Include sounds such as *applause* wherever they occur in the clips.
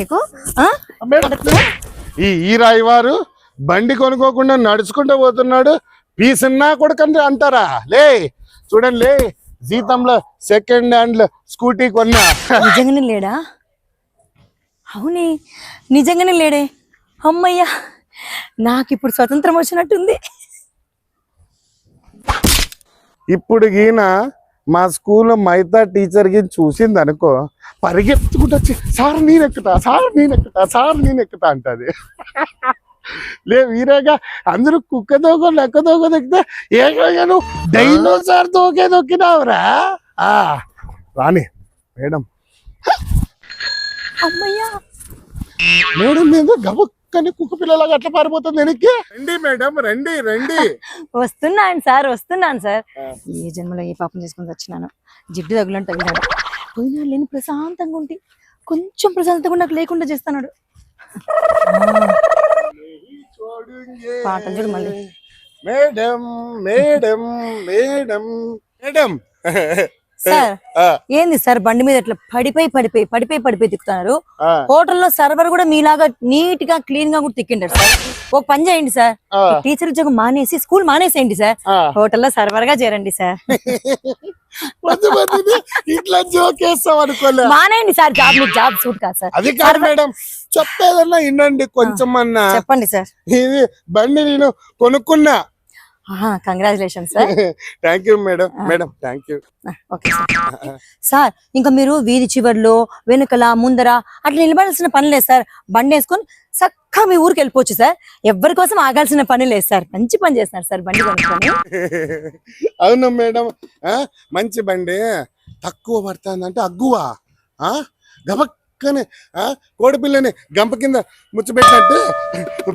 నీకు? ఈ ఈ రాయి వారు బండి కొనుక్కోకుండా నడుచుకుంటూ పోతున్నాడు. పీసన్నా కొడుకంటే అంటారా? లే చూడండి లే జీతంలో సెకండ్ హ్యాండ్ స్కూటీ కొన్నా. నిజంగానే లేడా? అవునే నిజంగానే లేడే. అమ్మయ్యా నాకు ఇప్పుడు స్వతంత్రం వచ్చినట్టుంది. ఇప్పుడు ఈయన మా స్కూల్లో మైతా టీచర్కి చూసింది అనుకో పరిగెత్తుకుంటూ వచ్చి సార్ నేనెక్కుతా సార్ నేనెక్కుతా సార్ నేనెక్కుతా అంటది. లే వీరేగా అందరూ కుక్క దోక లెక్క దోక దొక్కితే ఏకంగా నువ్వు డైనోసార్ దోకే దొక్కినావురా? ఆ, రాని మేడం. అమ్మయ్యా. మేడం మీద గబుక్కని కుక్క పిల్లలాగా అట్లా పారిపోతుంది వెనక్కి? రండి మేడం రండి రండి. వస్తున్నాను సార్ వస్తున్నాను సార్. ఏ జన్మలో ఏ పాపం చేసుకుని వచ్చినాను. జిడ్డు తగులంట తగిలాడు పోయినా లేని ప్రశాంతంగా ఉంటే కొంచెం ప్రశాంతంగా నాకు లేకుండా చేస్తున్నాడు పాటలు చూడు మళ్ళీ. Madam madam madam madam. *laughs* Sir ఏంది సార్ బండి మీద ఇట్లా పడిపోయి పడిపోయి పడిపోయి పడిపోయి తిక్కుతున్నారు? హోటల్లో సర్వర్ కూడా మీలాగా నీట్గా క్లీన్గా కూడా తిక్కింటారు సార్. ఒక పని చేయండి సార్. టీచర్ ఉద్యోగం మానేసి స్కూల్ మానేసేయండి సార్. హోటల్లో సర్వర్గా చేరండి సార్. ఇట్లా జోక్ వేస్తాం అనుకోలే. మానేయండి సార్ జాబ్ మీకు జాబ్ సూట్ కాదు సార్. అది కాదు మేడం. చెప్పేదన్నా వినండి కొంచెం అన్నా. చెప్పండి సార్. ఇది బండి నేను కొనుక్కున్నా. Congratulation sir thank you madam madam thank you okay sir ఇంకా మీరు వీధి చివర్లో వెనుకల ముందర అట్లా నిలబడాల్సిన పని లేదు సార్ బండి వేసుకొని చక్కగా మీ ఊరికి వెళ్ళిపోవచ్చు సార్ ఎవరి కోసం ఆగాల్సిన పని లేదు సార్ మంచి పని చేస్తున్నారు సార్ బండి కొనుక్కొని. అవును మేడం మంచి బండి. తక్కువ పడుతుందంటే అగ్గువ? ఆ, గబక్కని ఆ, కోడిపిల్లని గంప కింద ముచ్చబెట్టినట్టు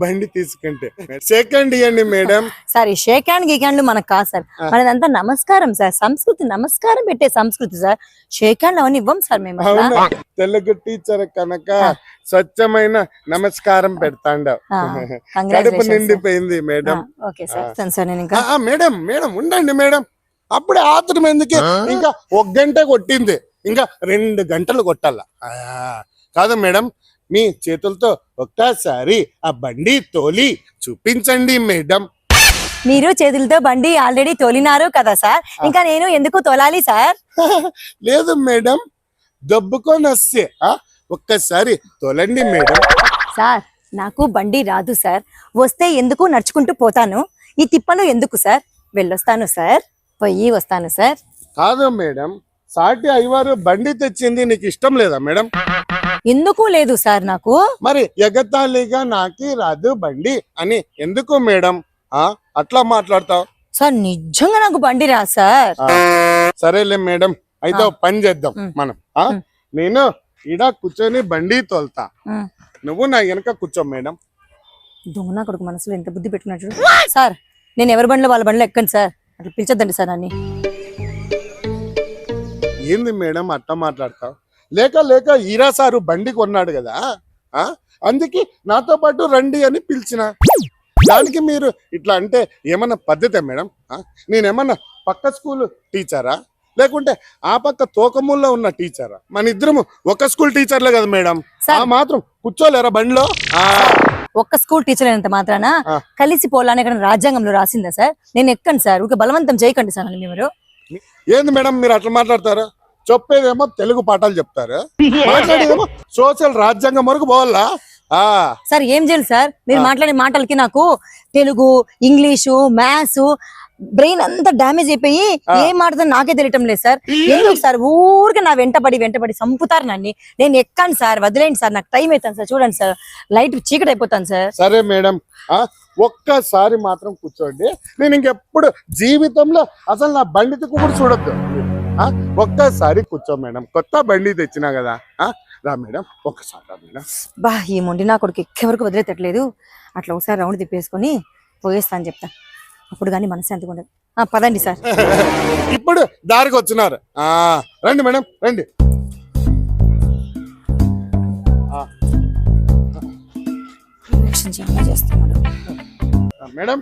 బండి తీసుకుంటే. సెకండ్ ఇవ్వండి మేడం సార్ షేక్ హ్యాండ్ గీక్ హ్యాండ్లు మనకు కాదు సార్. మనదంతా నమస్కారం సార్. సంస్కృతి నమస్కారం పెట్టే సంస్కృతి సార్. షేక్ హ్యాండ్ అవన్నీ ఇవ్వం సార్ మేము. అవును. తెలుగు టీచర్ కనుక స్వచ్ఛమైన నమస్కారం పెడతాండ. కడుపు. నిండిపోయింది మేడం ఆ, ఓకే సార్ వస్తాను సార్ నేను ఇంకా. మేడం మేడం ఉండండి మేడం అప్పుడే ఆతురం ఎందుకే? ఇంకా ఒక గంట కొట్టింది. ఇంకా రెండు గంటలు కొట్టాల. కాదు మేడం మీ చేతులతో ఒక్కసారి ఆ బండి తోలి చూపించండి మేడం. మీరు చేతులతో బండి ఆల్రెడీ తోలినారు కదా సార్? ఇంకా నేను ఎందుకు తోలాలి సార్? *laughs* లేదు మేడం దబ్బుకొని వస్తే ఒక్కసారి తోలండి మేడం. సార్ నాకు బండి రాదు సార్. వస్తే ఎందుకు నడుచుకుంటూ పోతాను? ఈ తిప్పలు ఎందుకు సార్? వెళ్ళొస్తాను సార్. పోయి వస్తాను సార్. కాదు మేడం సాటి అయ్యవారు బండి తెచ్చింది నీకు ఇష్టం లేదా మేడం? ఎందుకు లేదు సార్ నాకు? మరి ఎగతాళిగా నాకి రాదు బండి అని ఎందుకు మేడం? ఆ అట్లా మాట్లాడతావు? సార్ నిజంగా నాకు బండి రా సార్. సరేలే మేడం. అయితే పని చేద్దాం. మనం. ఆ. నేను ఈడ కూర్చొని బండి తోల్తా. నువ్వు నా వెనక కూర్చో మేడం. దొంగ కొడుకు మనసులో ఎంత బుద్ధి పెట్టుకున్నాడు చూడు. సార్ నేను ఎవరి బండిలో వాళ్ళ బండిలో ఎక్కండి సార్. అట్లా పిలిచొద్దండి సార్ నన్ను. ఏంది మేడం అట్లా మాట్లాడతావు లేక లేక ఈరా సారు బండి కొన్నాడు కదా? ఆ? అందుకే నాతో పాటు రండి అని పిలిచిన. దానికి మీరు ఇట్లా అంటే ఏమన్నా పద్ధతే మేడం? ఆ? నేనేమన్నా పక్క స్కూల్ టీచరా? లేకుంటే ఆ పక్క తోకముల్లో ఉన్న టీచరా? మన ఇద్దరము ఒక స్కూల్ టీచర్లే కదా మేడం. ఆ మాత్రం కూర్చోలేరా బండిలో? ఒక్క స్కూల్ టీచర్ అయినంత మాత్రాన. కలిసి పోలాని రాజ్యాంగంలో రాసిందా సార్? నేను ఎక్కండి సార్? బలవంతం చేయకండి సార్ మీరు. ఏంది మేడం మీరు అట్లా మాట్లాడతారు? చెప్పేదేమో తెలుగు పాఠాలు చెప్తారు. మాట్లాడేదేమో సోషల్ రాజ్యాంగం వరకు పోవాలా? సార్ ఏం చేయాలి సార్? మీరు మాట్లాడే మాటలకి నాకు తెలుగు ఇంగ్లీషు మ్యాథ్స్ బ్రెయిన్ అంతా డ్యామేజ్ అయిపోయి ఏం మాట్లాడుతుందో నాకే తెలియటం లేదు సార్. ఎందుకు సార్? ఊరికే నా వెంటపడి వెంటపడి సంపుతారు నన్ను. నేను ఎక్కాను సార్ వదిలేండి సార్. నాకు టైం అవుతాను సార్. చూడండి సార్ లైట్ చీకటి అయిపోతాను సార్. సరే మేడం. ఆ ఒక్కసారి మాత్రం కూర్చోండి. నేను ఇంకెప్పుడు జీవితంలో అసలు నా బండి కూడా చూడొద్దు. ఒక్కసారి కూర్చో మేడం. కొత్త బండి తెచ్చినా కదా? రా మేడం. ఒక్కసారి రా మేడం. బా ఈ మొండి నా కొడుకు ఎక్కేవరకు వదిలేతట్లేదు. అట్లా ఒకసారి రౌండ్ తిప్పేసుకొని పోయేస్తాను చెప్తా. అప్పుడు కానీ మనశ్శాంతిగా ఉండదు. ఆ, పదండి సార్. *laughs* ఇప్పుడు దారికి వచ్చినారు. రండి మేడం రండి. చేస్తున్నాడు? మేడం.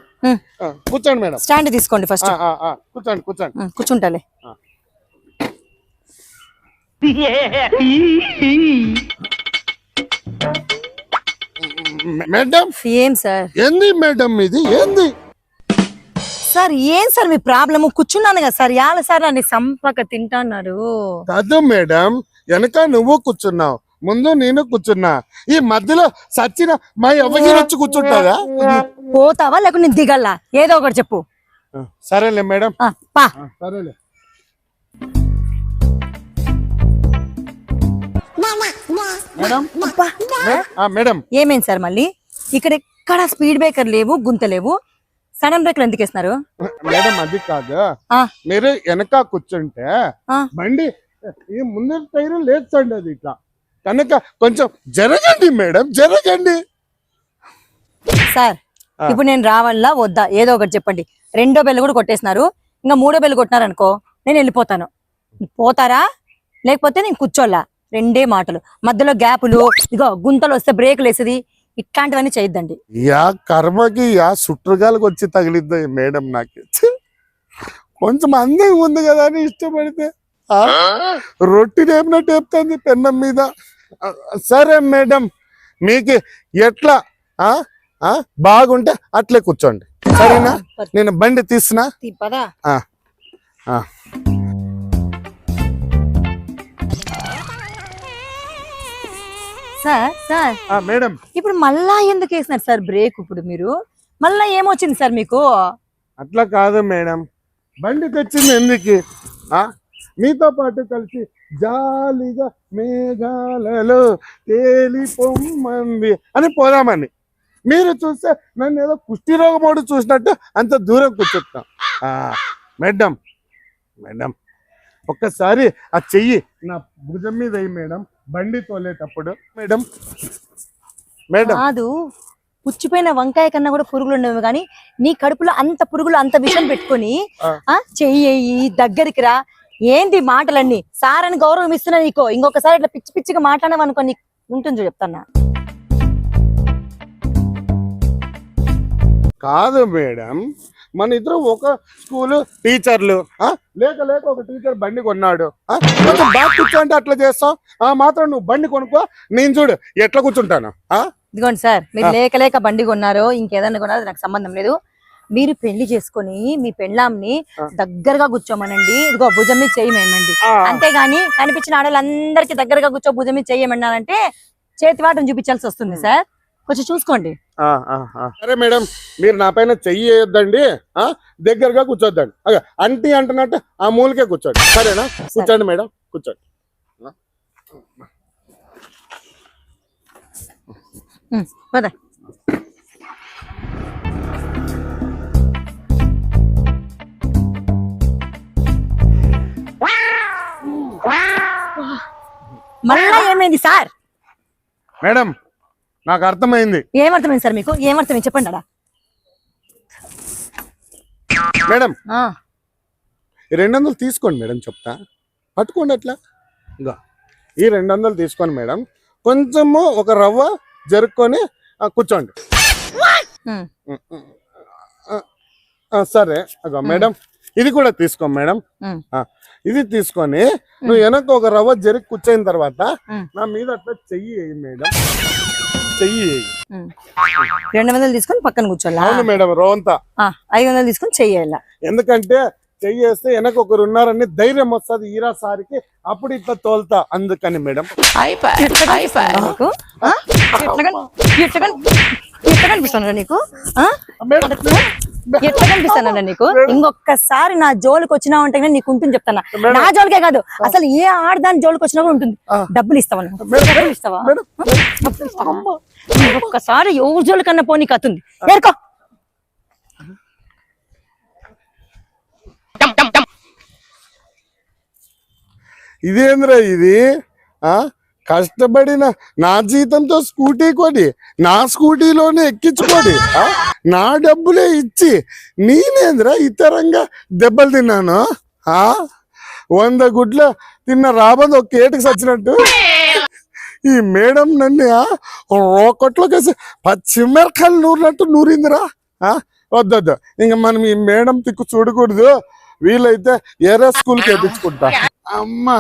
కూర్చోండి మేడం. స్టాండ్ తీసుకోండి ఫస్ట్ కూర్చోండి కూర్చోండి. కూర్చుంటాలే. మేడం? ఏం సార్? ఏంది మేడం ఇది? ఏంది? సార్ ఏం సార్ మీ ప్రాబ్లమ్? కూర్చున్నాను కదా సార్. యాల సార్ నన్ను సంపక తింటున్నారు. కాదు మేడం వెనక నువ్వు కూర్చున్నావు ముందు నేను కూర్చున్నా. ఈ మధ్యలో సచిన మా ఎవరి వచ్చి కూర్చుంటుందా పోతావా లేకుంటే దిగల్లా? ఏదో ఒకటి చెప్పు. సరేలే మేడం. పా. సరేలే. మేడం? ఏమైంది సార్ మళ్ళీ? ఇక్కడ ఎక్కడ స్పీడ్ బ్రేకర్ లేవు గుంత లేవు. సడన్ బ్రేకర్ ఎందుకు వేస్తున్నారు? మేడం అది కాదు. మీరు వెనక కూర్చుంటే. బండి ఈ ముందు టైర్ లేచండి అది ఇట్లా. కనుక కొంచెం జరగండి మేడం జరగండి. సార్. ఇప్పుడు నేను రావాలా వద్దా? ఏదో ఒకటి చెప్పండి. రెండో బెల్ కూడా కొట్టేసినారు ఇంకా మూడో బెల్ కొట్టినారు అనుకో నేను వెళ్ళిపోతాను. పోతారా? లేకపోతే నేను కూర్చోలా రెండే మాటలు. మధ్యలో గ్యాపులు ఇగో గుంతలు వస్తే బ్రేకులు వేసేది ఇట్లాంటివన్నీ చేయొద్దండి. యా కర్మకి యా సుట్రుగాలకు వచ్చి తగిలిద్ది మేడం నాకు! కొంచెం అందంగా ఉంది కదా అని ఇష్టపడితే ఆ? రొట్టి టేపినట్టు చెప్తుంది పెన్నం మీద. సరే మేడం మీకు ఎట్లా ఆ? ఆ? బాగుంటే అట్లే కూర్చోండి. సరేనా? నేను బండి తీసినా సార్ మేడం. ఇప్పుడు మళ్ళా ఎందుకు వేసినారు సార్ బ్రేక్ ఇప్పుడు మీరు? మళ్ళా ఏమొచ్చింది సార్ మీకు? అట్లా కాదు మేడం. బండి తెచ్చింది ఎందుకు? ఆ? మీతో పాటు కలిసి జాలిగా మేఘాలలో తేలి పొమ్మంది అని పోదామని. మీరు చూస్తే నన్ను ఏదో కుష్టి రోగమోడు చూసినట్టు అంత దూరం కూర్చుంటాం మేడం మేడం ఒక్కసారి ఆ చెయ్యి నా భుజం మీద అయ్యి మేడం. బండి తోలేటప్పుడు మేడం. మేడం. కాదు పుచ్చిపోయిన వంకాయ కన్నా కూడా పురుగులు ఉండవు కానీ నీ కడుపులో అంత పురుగులు అంత విషం పెట్టుకొని ఆ. చెయ్యి దగ్గరికి రా. ఏంటి మాటలన్నీ? సార్ అని గౌరవం ఇస్తున్నా నీకో. ఇంకొకసారి ఇట్లా పిచ్చి పిచ్చిగా మాట్లాడడం అనుకో నీకు ఉంటుంది చెప్తానా కాదు మేడం మన ఇద్దరు ఒక స్కూల్ టీచర్లు? లేక లేక ఒక టీచర్ బండి కొన్నాడు? కొంచెం బాగా కూర్చో అంటే అట్లా చేస్తావు ఆ మాత్రం నువ్వు బండి కొనుక్కో నేను చూడు ఎట్లా కూర్చుంటాను? ఇదిగోండి సార్ మీరు. లేక లేక బండి కొన్నారో ఇంకేదన్నా కొన్నారో నాకు సంబంధం లేదు మీరు పెళ్ళి చేసుకొని మీ పెళ్ళాంని. దగ్గరగా కూర్చోమనండి ఇదిగో భుజం మీద చేయమేమండి అంతేగాని కనిపించిన ఆడవాళ్ళందరికీ దగ్గరగా కూర్చో భుజం మీద చేయమన్నానంటే చేతి వాటం చూపించాల్సి వస్తుంది సార్ కొంచెం చూసుకోండి. సరే మేడం మీరు నా పైన చెయ్యి వేయొద్దండి ఆ? దగ్గరగా కూర్చోద్దండి. అంటీ అంటున్నట్టు ఆ మూలకే కూర్చోండి. సరేనా? కూర్చోండి మేడం కూర్చోండి. పద. మళ్ళా ఏమైంది సార్? మేడం నాకు అర్థమైంది. ఏమర్థమైంది సార్ మీకు? ఏమర్థమైంది? చెప్పండి అడా. మేడం. రెండు వందలు తీసుకోండి మేడం చెప్తా. పట్టుకోండి అట్లా. ఇంకా ఈ రెండు వందలు తీసుకోండి మేడం. కొంచెము ఒక రవ్వ జరుక్కొని కూర్చోండి. ఉం. ఆ, ఆ, సరే. అగో మేడం. ఇది కూడా తీసుకో మేడం. ఇది తీసుకొని నువ్వు వెనక ఒక రవ్వ జరిగి కూర్చోయిన తర్వాత. నా మీద అట్లా చెయ్యి మేడం. చెయ్యి. రెండు వందలు తీసుకొని పక్కన కూర్చోాలా అవును మేడం రోంతా ఆ, ఐదు వందలు తీసుకొని చెయ్యాల? ఎందుకంటే చెయ్యి వేస్తే వెనక ఒకరు ఉన్నారని ధైర్యం వస్తుంది ఈరా సారికి. అప్పుడు ఇట్లా తోలుతా అందుకని మేడం. నీకు? ఆ? ఎట్లా కన్- ఎట్లా కన్- ఎట్లా కనిపిస్తానా నీకు? ఆ? మేడం ఎట్లా కనిపిస్తానా నీకు. ఇంకొకసారి నా జోలికి వచ్చినా ఉంటే నీకు ఉంటుంది చెప్తానా. నా జోలికే కాదు అసలు ఏ ఆడదాని జోలికి వచ్చినా కూడా ఉంటుంది. డబ్బులు ఇస్తావా. డబ్బులు ఇస్తావా? ఒక్కసారి ఎవరి జోలికన్నా పోనీ కత్తుంది ఏరుకో ఇదేంద్రా ఇది? ఆ? కష్టపడిన నా జీతంతో స్కూటీ కొని నా స్కూటీలోనే ఎక్కించుకొని ఆ? నా డబ్బులే ఇచ్చి నేనేంద్రా ఇతరంగా దెబ్బలు తిన్నాను? ఆ? వంద గుడ్ల తిన్న రాబోదు ఒక ఏటుకు సచ్చినట్టు? ఈ మేడం నన్ను ఆ, రోకట్లో కేసి పచ్చిమిరకాయలు నూరినట్టు నూరిందిరా. ఆ? వద్దొద్దు ఇంక మనం ఈ మేడం తిక్కు చూడకూడదు. వీలైతే ఎర్ర స్కూల్కి వేయించుకుంటా అమ్మా.